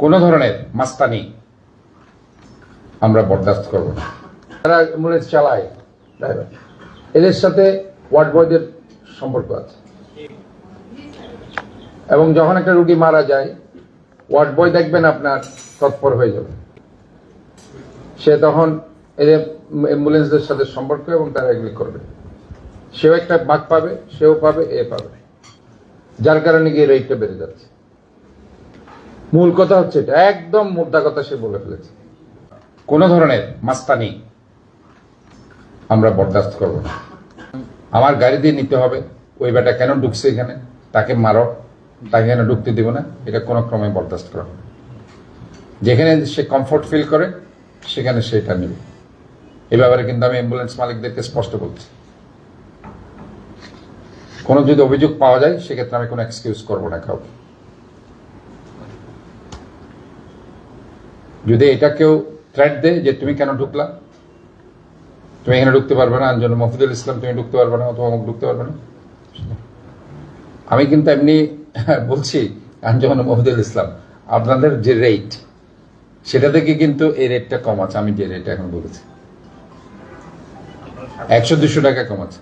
কোনো ধরনের মাস্তানি আমরা বরদাস্ত করব না। যারা অ্যাম্বুলেন্স চালায় ড্রাইভার এদের সাথে ওয়ার্ড বয়দের সম্পর্ক আছে। এবং যখন একটা রুগী মারা যায়, ওয়ার্ড বয় দেখবেন আপনার তৎপর হয়ে যাবে। সে তখন এদের অ্যাম্বুলেন্সদের সাথে সম্পর্ক এবং তারা এগুলি করবে। সেও একটা ভাগ পাবে, সেও পাবে, এ পাবে। যার কারণে গিয়ে রেটটা বেড়ে যাচ্ছে। মূল কথা হচ্ছে এটা। একদম মুদ্রা কথা সে বলে ফেলেছে। কোনো ধরনের মাস্তানি আমরা বরদাস্ত করব না। আমার গাড়ি দিয়ে নিতে হবে। ওই বেটা কেন ঢুকছে এখানে? তাকে মারো। তাকে কেন ঢুকতে দিব না? এটা কোনো ক্রমে বরদাস্ত করা। যেখানে সে কমফোর্ট ফিল করে, সেখানে সেটা নেবে। এ ব্যাপারে কিন্তু আমি অ্যাম্বুলেন্স মালিকদেরকে স্পষ্ট বলছি। কোনো যদি অভিযোগ পাওয়া যায়, সেক্ষেত্রে আমি কোনো এক্সকিউজ করব না কাউকে। যদি এটা কেউ থ্রেট দেয় যে তুমি কেন ঢুকলা? তুমি এখানে ঢুকতে পারবে না আঞ্জন মফিদুল ইসলাম, তুমি ঢুকতে পারবে না, অথবা অমুক ঢুকতে পারবে না। আমি কিন্তু এমনি বলছি আঞ্জন মফিদুল ইসলাম, আপনাদের যে রেট সেটা থেকে কিন্তু এই রেটটা কম আছে, আমি যে রেটটা এখন বলেছি। একশো দুশো টাকা কম আছে।